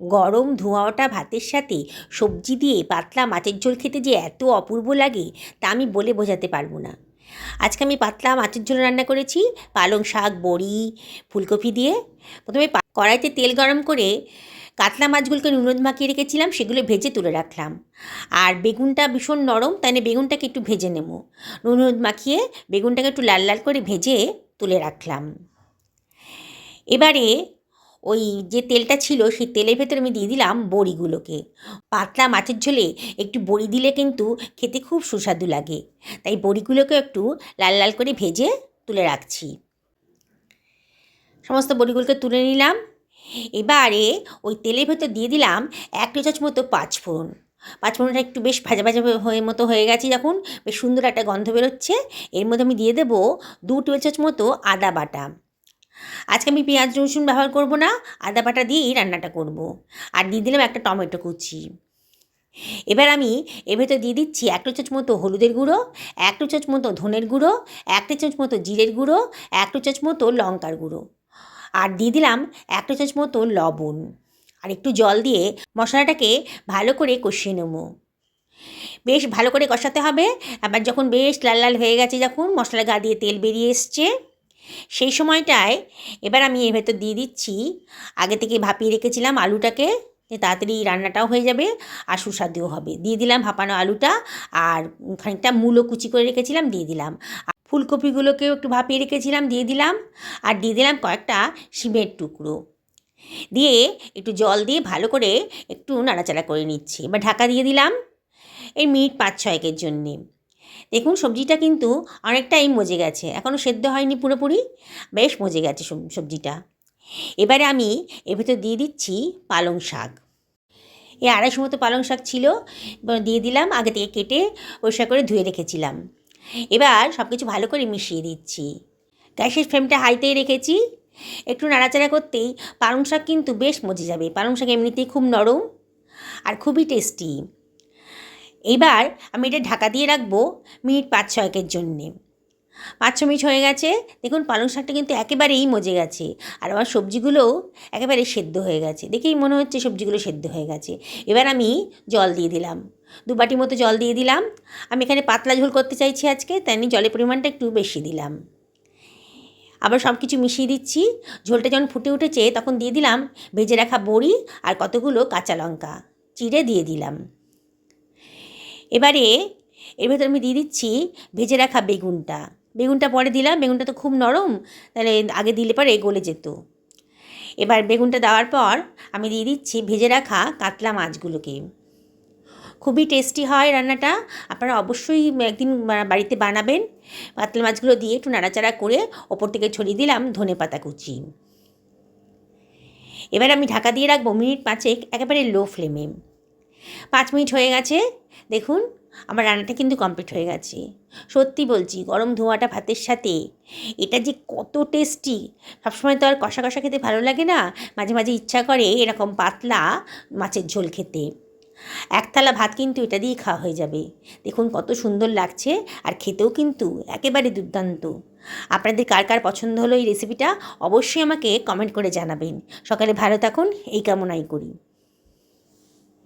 গরম ধোঁয়া ওঠা ভাতের সাথে সবজি দিয়ে পাতলা মাছের ঝোল খেতে যে এত অপূর্ব লাগে, তা আমি বলে বোঝাতে পারব না। আজকে আমি পাতলা মাছের ঝোল রান্না করেছি, পালং শাক, বড়ি, ফুলকপি দিয়ে। প্রথমে কড়াইতে তেল গরম করে কাতলা মাছগুলোকে নুন হলুদ মাখিয়ে রেখেছিলাম, সেগুলো ভেজে তুলে রাখলাম। আর বেগুনটা ভীষণ নরম, তাই বেগুনটাকে একটু ভেজে নেব। নুন হলুদ মাখিয়ে বেগুনটাকে একটু লাল লাল করে ভেজে তুলে রাখলাম। এবারে ওই যে তেলটা ছিল, সেই তেলের ভেতরে আমি দিয়ে দিলাম বড়িগুলোকে। পাতলা মাছের ঝোলে একটু বড়ি দিলে কিন্তু খেতে খুব সুস্বাদু লাগে। তাই বড়িগুলোকে একটু লাল লাল করে ভেজে তুলে রাখছি। সমস্ত বড়িগুলোকে তুলে নিলাম। এবারে ওই তেলের ভেতর দিয়ে দিলাম এক চামচ মতো পাঁচফোড়ন। পাঁচফোড়নটা একটু বেশ ভাজা ভাজা হয়ে মতো হয়ে গেছে যখন, বেশ সুন্দর একটা গন্ধ বেরোচ্ছে। এর মধ্যে আমি দিয়ে দেবো দু টেবিল চামচ মতো আদা বাটা। আজকে আমি পেঁয়াজ, রসুন ব্যবহার করব না, আদা বাটা দিয়েই রান্নাটা করব। আর দিয়ে দিলাম একটা টমেটো কুচি। এবার আমি এর ভেতর দিয়ে দিচ্ছি এক চামচ মতো হলুদের গুঁড়ো, এক চামচ মতো ধনের গুঁড়ো, এক চামচ মতো জিরের গুঁড়ো, এক চামচ মতো লঙ্কার গুঁড়ো। আর দিয়ে দিলাম এক চামচ মতো লবণ। আর একটু জল দিয়ে মশলাটাকে ভালো করে কষিয়ে নেব। বেশ ভালো করে কষাতে হবে। আবার যখন বেশ লাল লাল হয়ে গেছে, যখন মশলা গা দিয়ে তেল বেরিয়ে এসছে সেই সময়টায় এবার আমি এর ভেতর দিয়ে দিচ্ছি। আগে থেকে ভাপিয়ে রেখেছিলাম আলুটাকে তাড়াতাড়ি রান্নাটাও হয়ে যাবে আর সুস্বাদুও হবে। দিয়ে দিলাম ভাপানো আলুটা আর খানিকটা মূলো কুচি করে রেখেছিলাম, দিয়ে দিলাম। ফুলকপিগুলোকেও একটু ভাপিয়ে রেখেছিলাম, দিয়ে দিলাম। আর দিয়ে দিলাম কয়েকটা শিমের টুকরো। দিয়ে একটু জল দিয়ে ভালো করে একটু নাড়াচাড়া করে নিচ্ছি। এবার ঢাকা দিয়ে দিলাম এই মিনিট পাঁচ ছয়েকের জন্যে। দেখুন, সবজিটা কিন্তু অনেকটাই মজে গেছে। এখনও সেদ্ধ হয়নি পুরোপুরি, বেশ মজে গেছে সব- সবজিটা। এবারে আমি এর ভেতর দিয়ে দিচ্ছি পালং শাক। এই আড়াইশো মতো পালং শাক ছিল দিয়ে দিলাম, আগে থেকে কেটে পরিষ্কার করে ধুয়ে রেখেছিলাম। এবার সব কিছু ভালো করে মিশিয়ে দিচ্ছি। গ্যাসের ফ্লেমটা হাইতেই রেখেছি। একটু নাড়াচাড়া করতেই পালং শাক কিন্তু বেশ মজে যাবে। পালং শাক এমনিতেই খুব নরম আর খুবই টেস্টি। এইবার আমি এটা ঢাকা দিয়ে রাখব মিনিট পাঁচ ছয়েকের জন্যে। পাঁচ ছ মিনিট হয়ে গেছে, দেখুন পালং শাকটা কিন্তু একেবারেই মজে গেছে, আর আমার সবজিগুলোও একেবারে সেদ্ধ হয়ে গেছে, দেখেই মনে হচ্ছে সবজিগুলো সেদ্ধ হয়ে গেছে। এবার আমি জল দিয়ে দিলাম, দু বাটি মতো জল দিয়ে দিলাম, আমি এখানে পাতলা ঝোল করতে চাইছি আজকে, তাই জলের পরিমাণটা একটু বেশি দিলাম। আবার সব কিছু মিশিয়ে দিচ্ছি, ঝোলটা যখন ফুটে উঠেছে তখন দিয়ে দিলাম ভেজে রাখা বড়ি আর কতগুলো কাঁচা লঙ্কা, চিড়ে দিয়ে দিলাম। এবারে এর ভেতর আমি দিয়ে দিচ্ছি ভেজে রাখা বেগুনটা। বেগুনটা পরে দিলাম, বেগুনটা তো খুব নরম, তাহলে আগে দিলে পরে গলে যেত। এবার বেগুনটা দেওয়ার পর আমি দিয়ে দিচ্ছি ভেজে রাখা কাতলা মাছগুলোকে। খুবই টেস্টি হয় রান্নাটা, আপনারা অবশ্যই একদিন বাড়িতে বানাবেন। কাতলা মাছগুলো দিয়ে একটু নাড়াচাড়া করে ওপর থেকে ছড়িয়ে দিলাম ধনে পাতা কুচি। এবার আমি ঢাকা দিয়ে রাখব মিনিট পাঁচেক, একেবারে লো ফ্লেমে। পাঁচ মিনিট হয়ে গেছে। দেখুন, আমার রান্নাটা কিন্তু কমপ্লিট হয়ে গেছে। সত্যি বলছি, গরম ধোঁয়াটা ভাতের সাথে, এটা যে কত টেস্টি সবসময় তো আর কষা কষা খেতে ভালো লাগে না। মাঝে মাঝে ইচ্ছা করে এরকম পাতলা মাছের ঝোল খেতে। এক থালা ভাত কিন্তু এটা দিয়েই খাওয়া হয়ে যাবে। দেখুন কত সুন্দর লাগছে, আর খেতেও কিন্তু একেবারে দুর্দান্ত। আপনাদের কার কার পছন্দ হলো এই রেসিপিটা অবশ্যই আমাকে কমেন্ট করে জানাবেন। সকালে ভালো থাকুন, এই কামনাই করি।